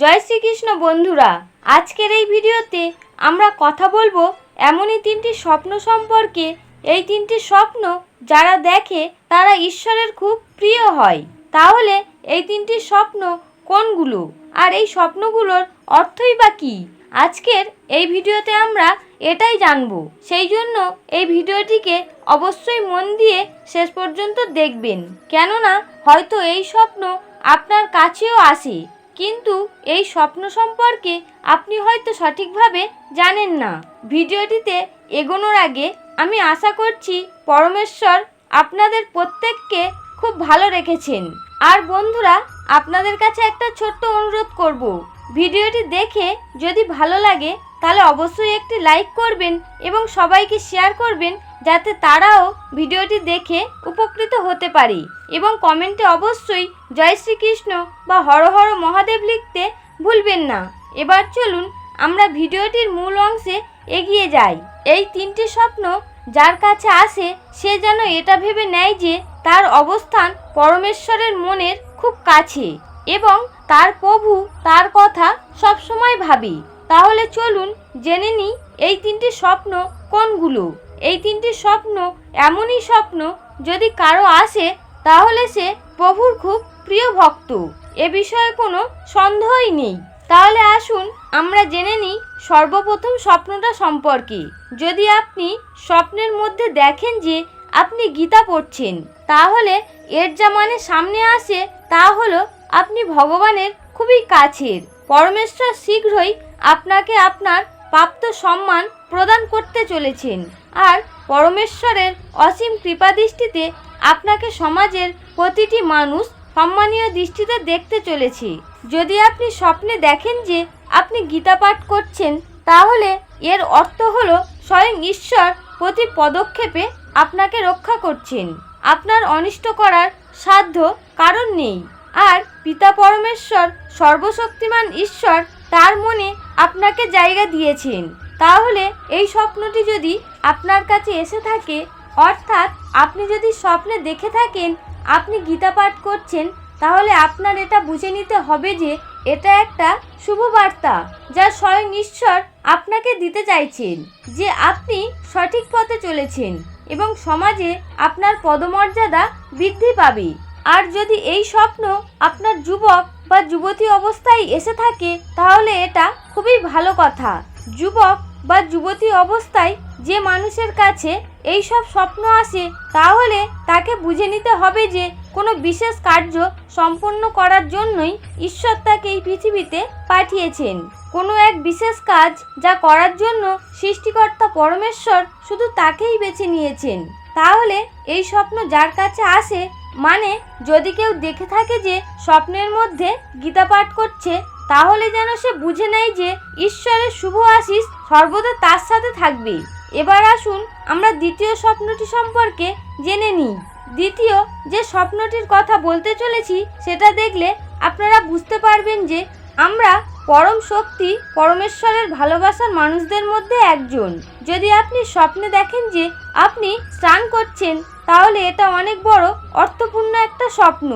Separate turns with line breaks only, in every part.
জয় শ্রীকৃষ্ণ বন্ধুরা, আজকের এই ভিডিওতে আমরা কথা বলব এমনই তিনটি স্বপ্ন সম্পর্কে। এই তিনটি স্বপ্ন যারা দেখে তারা ঈশ্বরের খুব প্রিয় হয়। তাহলে এই তিনটি স্বপ্ন কোনগুলো? আর এই স্বপ্নগুলোর অর্থই বা কী? আজকের এই ভিডিওতে আমরা এটাই জানব। সেই জন্য এই ভিডিওটিকে অবশ্যই মন দিয়ে শেষ পর্যন্ত দেখবেন। কেননা হয়তো এই স্বপ্ন আপনার কাছেও আসে। কিন্তু এই স্বপ্ন সম্পর্কে আপনি হয়তো সঠিকভাবে জানেন না। ভিডিওটিতে এগোনোর আগে আমি আশা করছি পরমেশ্বর আপনাদের প্রত্যেককে খুব ভালো রেখেছেন। আর বন্ধুরা, আপনাদের কাছে একটা ছোট্ট অনুরোধ করব। ভিডিওটি দেখে যদি ভালো লাগে, তাহলে অবশ্যই একটি লাইক করবেন এবং সবাইকে শেয়ার করবেন যাতে তারাও ভিডিওটি দেখে উপকৃত হতে পারে। এবং কমেন্টে অবশ্যই জয় শ্রীকৃষ্ণ বা হর হর মহাদেব লিখতে ভুলবেন না। এবার চলুন আমরা ভিডিওটির মূল অংশে এগিয়ে যাই। এই তিনটি স্বপ্ন যার কাছে আসে, সে যেন এটা ভেবে নেয় যে তার অবস্থান পরমেশ্বরের মনের খুব কাছে এবং তার প্রভু তার কথা সবসময় ভাবি। তাহলে চলুন জেনে নিই এই তিনটি স্বপ্ন কোনগুলো? এই তিনটি স্বপ্ন এমনই স্বপ্ন যদি কারও আসে তাহলে সে প্রভুর খুব প্রিয় ভক্ত। এ বিষয়ে কোনো সন্দেহই নেই। তাহলে আসুন, আমরা জেনে নিই সর্বপ্রথম স্বপ্নটা সম্পর্কে। যদি আপনি স্বপ্নের মধ্যে দেখেন যে আপনি গীতা পড়ছেন, তাহলে এর যা মানে সামনে আসে তা হলো আপনি ভগবানের খুবই কাছের। পরমেশ্বর শীঘ্রই আপনাকে আপনার প্রাপ্ত সম্মান প্রদান করতে চলেছেন। আর পরমেশ্বরের অসীম কৃপাদৃষ্টিতে আপনাকে সমাজের প্রতিটি মানুষ সম্মানীয় দৃষ্টিতে দেখতে চলেছে। যদি আপনি স্বপ্নে দেখেন যে আপনি গীতা পাঠ করছেন, তাহলে এর অর্থ হলো স্বয়ং ঈশ্বর প্রতি পদক্ষেপে আপনাকে রক্ষা করছেন। আপনার অনিষ্ট করার সাধ্য কারণ নেই। আর পিতা পরমেশ্বর, সর্বশক্তিমান ঈশ্বর তার মনে আপনাকে জায়গা দিয়েছেন। তাহলে এই স্বপ্নটি যদি আপনার কাছে এসে থাকে অর্থাৎ আপনি যদি স্বপ্নে দেখে থাকেন, আপনি গীতা পাঠ করছেন, তাহলে আপনার এটা বুঝে নিতে হবে যে এটা একটা শুভ বার্তা যা স্বয়ং ঈশ্বর আপনাকে দিতে চাইছেন, যে আপনি সঠিক পথে চলেছেন এবং সমাজে আপনার পদমর্যাদা বৃদ্ধি পাবে। আর যদি এই স্বপ্ন আপনার যুবক বা যুবতী অবস্থায় এসে থাকে, তাহলে এটা খুবই ভালো কথা। যুবক বা যুবতী অবস্থায় যে মানুষের কাছে এই সব স্বপ্ন আসে, তাহলে তাকে বুঝে নিতে হবে যে কোনো বিশেষ কার্য সম্পন্ন করার জন্যই ঈশ্বর তাকে এই পৃথিবীতে পাঠিয়েছেন। কোনো এক বিশেষ কাজ যা করার জন্য সৃষ্টিকর্তা পরমেশ্বর শুধু তাকেই বেছে নিয়েছেন। তাহলে এই স্বপ্ন যার কাছে আসে মানে যদি কেউ দেখে থাকে যে স্বপ্নের মধ্যে গীতা পাঠ করছে, তাহলে যেন সে বুঝে নেয় যে ঈশ্বরের শুভ আশিস সর্বদা তার সাথে থাকবে এবার আসুন আমরা দ্বিতীয় স্বপ্নটি সম্পর্কে জেনে নিই। দ্বিতীয়, যে স্বপ্নটির কথা বলতে চলেছি, সেটা দেখলে আপনারা বুঝতে পারবেন যে আমরা পরম শক্তি, পরমেশ্বরের ভালোবাসার মানুষদের মধ্যে একজন। যদি আপনি স্বপ্নে দেখেন যে আপনি স্নান করছেন, তাহলে এটা অনেক বড়, অর্থপূর্ণ একটা স্বপ্ন।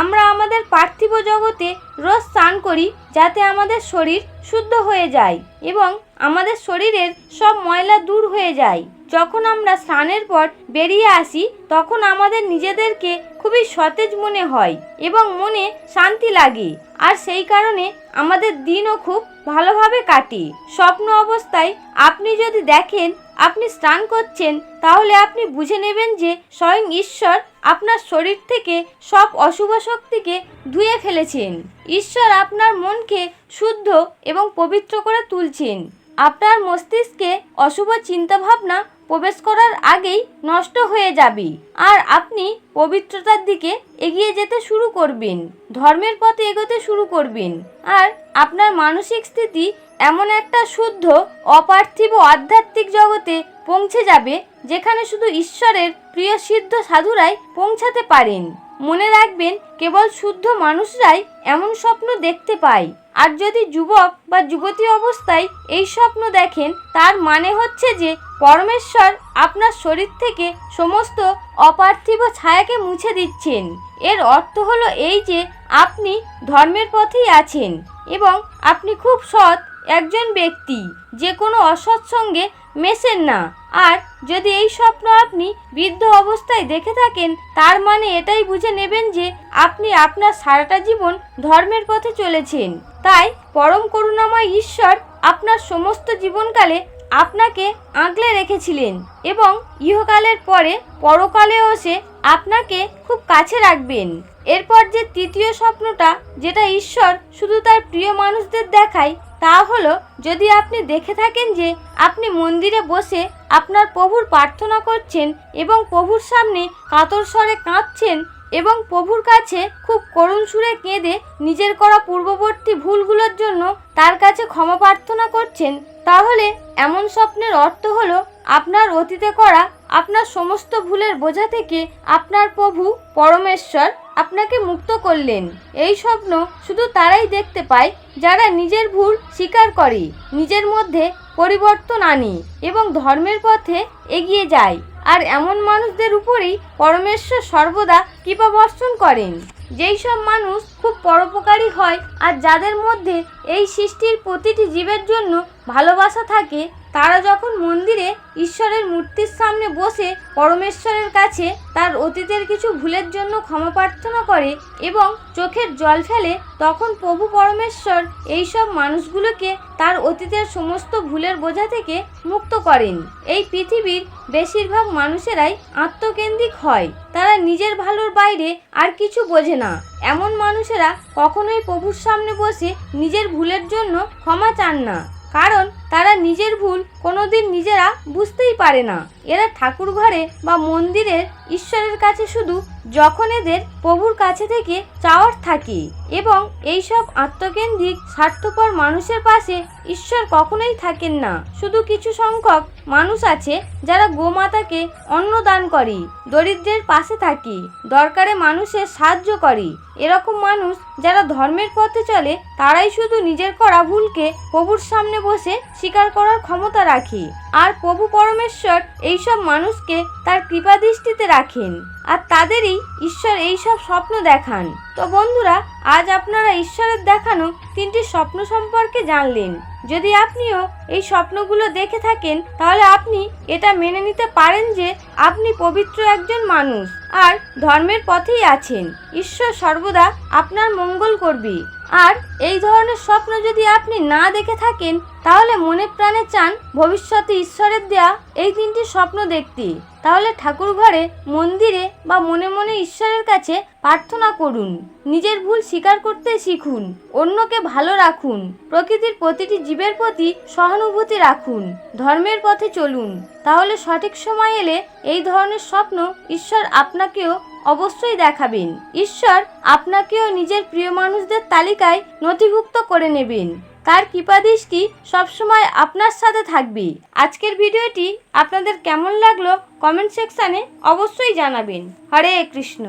আমরা আমাদের পার্থিব জগতে রোজ স্নান করি, যাতে আমাদের শরীর শুদ্ধ হয়ে যায় এবং আমাদের শরীরের সব ময়লা দূর হয়ে যায়। যখন আমরা স্নানের পর বেরিয়ে আসি, তখন আমাদের নিজেদেরকে খুবই সতেজ মনে হয় এবং মনে শান্তি লাগে। আর সেই কারণে আমাদের দিনও খুব ভালোভাবে কাটে। স্বপ্ন অবস্থায় আপনি যদি দেখেন, আপনি স্নান করছেন, তাহলে আপনি বুঝে নেবেন যে স্বয়ং ঈশ্বর আপনার শরীর থেকে সব অশুভ শক্তিকে ধুয়ে ফেলেছেন। ঈশ্বর আপনার মনকে শুদ্ধ এবং পবিত্র করে তুলছেন। আপনার মস্তিষ্কে অশুভ চিন্তাভাবনা প্রবেশ করার আগেই নষ্ট হয়ে যাবে। আর আপনি পবিত্রতার দিকে এগিয়ে যেতে শুরু করবেন, ধর্মের পথে এগোতে শুরু করবেন। আর আপনার মানসিক স্থিতি এমন একটা শুদ্ধ, অপার্থিব, আধ্যাত্মিক জগতে পৌঁছে যাবে, যেখানে শুধু ঈশ্বরের প্রিয় সিদ্ধ সাধুরাই পৌঁছাতে পারেন। মনে রাখবেন, কেবল শুদ্ধ মানুষরাই এমন স্বপ্ন দেখতে পায়। আর যদি যুবক বা যুবতী অবস্থায় এই স্বপ্ন দেখেন, তার মানে হচ্ছে যে পরমেশ্বর আপনার শরীর থেকে সমস্ত অপার্থিব ছায়াকে মুছে দিচ্ছেন। এর অর্থ হলো এই যে আপনি ধর্মের পথেই আছেন এবং আপনি খুব সৎ একজন ব্যক্তি। যে কোনো অসৎ সঙ্গে মেশেন না। আর যদি এই স্বপ্ন আপনি বৃদ্ধ অবস্থায় দেখে থাকেন, তার মানে এটাই বুঝে নেবেন যে আপনি আপনার সারাটা জীবন ধর্মের পথে চলেছেন। তাই পরম করুণাময় ঈশ্বর আপনার সমস্ত জীবনকালে আপনাকে আঁকলে রেখেছিলেন এবং ইহকালের পরে পরকালেও সে আপনাকে খুব কাছে রাখবেন। এরপর যে তৃতীয় স্বপ্নটা, যেটা ঈশ্বর শুধু তার প্রিয় মানুষদের দেখায় তা হলো, যদি আপনি দেখে থাকেন যে আপনি মন্দিরে বসে আপনার প্রভুর প্রার্থনা করছেন এবং প্রভুর সামনে কাতর স্বরে কাঁদছেন এবং প্রভুর কাছে খুব করুণ সুরে কেঁদে নিজের করা পূর্ববর্তী ভুলগুলোর জন্য তার কাছে ক্ষমা প্রার্থনা করছেন, তাহলে এমন স্বপ্নের অর্থ হলো আপনার অতীতে করা আপনার সমস্ত ভুলের বোঝা থেকে আপনার প্রভু পরমেশ্বর আপনাকে মুক্ত করলেন। এই স্বপ্ন শুধু তারাই দেখতে পায় যারা নিজের ভুল স্বীকার করে, নিজের মধ্যে পরিবর্তন আনে এবং ধর্মের পথে এগিয়ে যায়। আর এমন মানুষদের উপরেই পরমেশ্বর সর্বদা কৃপা বর্ষণ করেন। যেই সব মানুষ খুব পরোপকারী হয় আর যাদের মধ্যে এই সৃষ্টির প্রতিটি জীবের জন্য ভালোবাসা থাকে, তারা যখন মন্দিরে ঈশ্বরের মূর্তির সামনে বসে পরমেশ্বরের কাছে তার অতীতের কিছু ভুলের জন্য ক্ষমা প্রার্থনা করে এবং চোখের জল ফেলে, তখন প্রভু পরমেশ্বর এই সব মানুষগুলোকে তার অতীতের সমস্ত ভুলের বোঝা থেকে মুক্ত করেন। এই পৃথিবীর বেশিরভাগ মানুষেরাই আত্মকেন্দ্রিক হয়, তারা নিজের ভালোর বাইরে আর কিছু বোঝে না। এমন মানুষেরা কখনোই প্রভুর সামনে বসে নিজের ভুলের জন্য ক্ষমা চান না। কারণ তারা নিজের ভুল কোনোদিন নিজেরা বুঝতেই পারে না। এরা ঠাকুর ঘরে বা মন্দিরের ঈশ্বরের কাছে শুধু যখন এদের প্রভুর কাছে থেকে চাওয়ার থাকে এবং এইসব আত্মকেন্দ্রিক, স্বার্থপর মানুষের পাশে ঈশ্বর কখনোই থাকেন না। শুধু কিছু সংখ্যক মানুষ আছে যারা গোমাতাকে অন্ন দান করে, দরিদ্রের পাশে থাকি, দরকারে মানুষের সাহায্য করে। এরকম মানুষ যারা ধর্মের পথে চলে, তারাই শুধু নিজের করা ভুলকে প্রভুর সামনে বসে স্বীকার করার ক্ষমতা রাখি। আর প্রভু পরমেশ্বর এইসব মানুষকে তার কৃপা দৃষ্টিতে রাখেন আর তাদেরই ঈশ্বর এইসব স্বপ্ন দেখান। তো বন্ধুরা, আজ আপনারা ঈশ্বরের দেখানো তিনটি স্বপ্ন সম্পর্কে জানলেন। যদি আপনিও এই স্বপ্নগুলো দেখে থাকেন, তাহলে আপনি এটা মেনে নিতে পারেন যে আপনি পবিত্র একজন মানুষ আর ধর্মের পথেই আছেন। ঈশ্বর সর্বদা আপনার মঙ্গল করবে। আর এই ধরনের স্বপ্ন যদি আপনি না দেখে থাকেন, তাহলে মনে প্রাণে চান ভবিষ্যতে ঈশ্বরের দেয়া এই তিনটি স্বপ্ন দেখতে। তাহলে ঠাকুর ঘরে মন্দিরে বা মনে মনে ঈশ্বরের কাছে প্রার্থনা করুন। নিজের ভুল স্বীকার করতে শিখুন। অন্যকে ভালো রাখুন। প্রকৃতির প্রতিটি জীবের প্রতি সহানুভূতি রাখুন। ধর্মের পথে চলুন। তাহলে সঠিক সময় এলে এই ধরনের স্বপ্ন ঈশ্বর আপনাকেও অবশ্যই দেখাবেন। ঈশ্বর আপনাকেও নিজের প্রিয় মানুষদের তালিকায় নথিভুক্ত করে নেবেন। তার কৃপাদৃষ্টি সবসময় আপনার সাথে থাকবে। আজকের ভিডিওটি আপনাদের কেমন লাগল কমেন্ট সেকশানে অবশ্যই জানাবেন। হরে কৃষ্ণ।